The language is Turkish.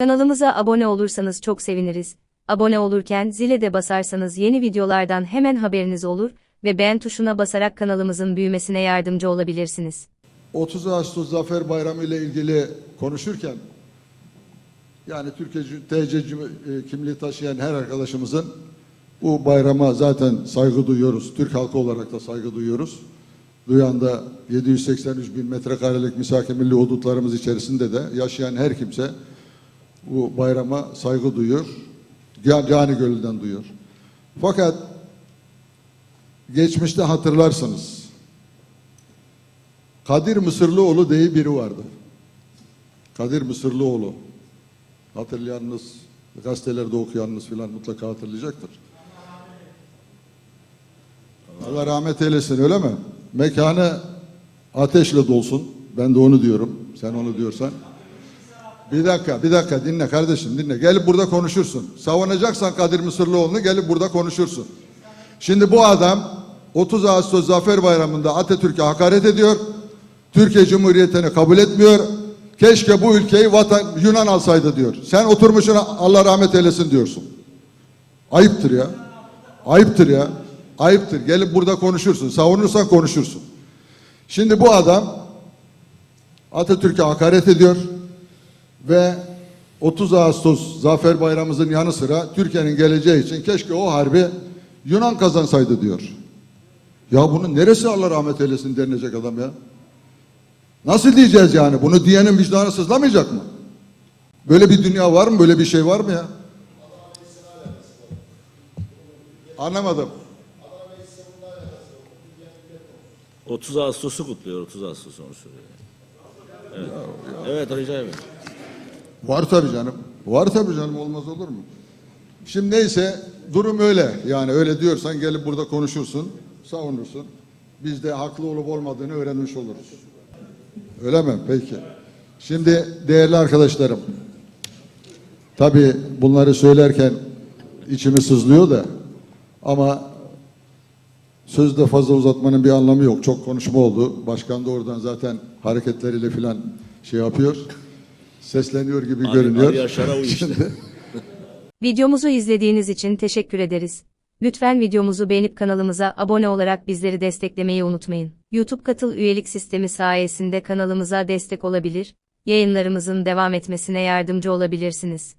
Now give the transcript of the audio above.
Kanalımıza abone olursanız çok seviniriz. Abone olurken zile de basarsanız yeni videolardan hemen haberiniz olur ve beğen tuşuna basarak kanalımızın büyümesine yardımcı olabilirsiniz. 30 Ağustos Zafer Bayramı ile ilgili konuşurken yani Türkiye TC e, kimliği taşıyan her arkadaşımızın bu bayrama zaten saygı duyuyoruz. Türk halkı olarak da saygı duyuyoruz. Duyan da 783 bin metrekarelik misaki milli hudutlarımız içerisinde de yaşayan her kimse bu bayrama saygı duyuyor. Cani gönülden duyuyor. Fakat geçmişte hatırlarsınız. Kadir Mısırlıoğlu diye biri vardı. Kadir Mısırlıoğlu. Hatırlayanınız, gazetelerde okuyanınız filan mutlaka hatırlayacaktır. Allah rahmet eylesin öyle mi? Mekanı ateşle dolsun. Ben de onu diyorum. Sen onu diyorsan. Bir dakika, bir dakika dinle kardeşim dinle. Gelip burada konuşursun. Savunacaksan Kadir Mısırlıoğlu'nu gelip burada konuşursun. Şimdi bu adam 30 Ağustos Zafer Bayramı'nda Atatürk'e hakaret ediyor. Türkiye Cumhuriyeti'ni kabul etmiyor. Keşke bu ülkeyi vatan Yunan alsaydı diyor. Sen oturmuşsun Allah rahmet eylesin diyorsun. Ayıptır ya. Ayıptır ya. Ayıptır. Gelip burada konuşursun. Savunursan konuşursun. Şimdi bu adam Atatürk'e hakaret ediyor ve 30 Ağustos Zafer Bayramımızın yanı sıra Türkiye'nin geleceği için keşke o harbi Yunan kazansaydı diyor. Ya bunun neresi Allah rahmet eylesin denilecek adam ya? Nasıl diyeceğiz yani? Bunu diyenin vicdanı sızlamayacak mı? Böyle bir dünya var mı? Böyle bir şey var mı ya? Anlamadım. 30 Ağustos'u kutluyor 30 Ağustos onu söylüyor. Evet. Evet rica ederim. Var tabii canım. Var tabii canım olmaz olur mu? Şimdi neyse durum öyle. Yani öyle diyorsan gelip burada konuşursun, savunursun. Biz de haklı olup olmadığını öğrenmiş oluruz. Öyle mi? Peki. Şimdi değerli arkadaşlarım. Tabii bunları söylerken içimi sızlıyor da ama sözde fazla uzatmanın bir anlamı yok. Çok konuşma oldu. Başkan da oradan zaten hareketleriyle filan şey yapıyor. Sesleniyor gibi Abi- görünüyor. abi Yaşar'a uy işte. Videomuzu izlediğiniz için teşekkür ederiz. Lütfen videomuzu beğenip kanalımıza abone olarak bizleri desteklemeyi unutmayın. YouTube katıl üyelik sistemi sayesinde kanalımıza destek olabilir, yayınlarımızın devam etmesine yardımcı olabilirsiniz.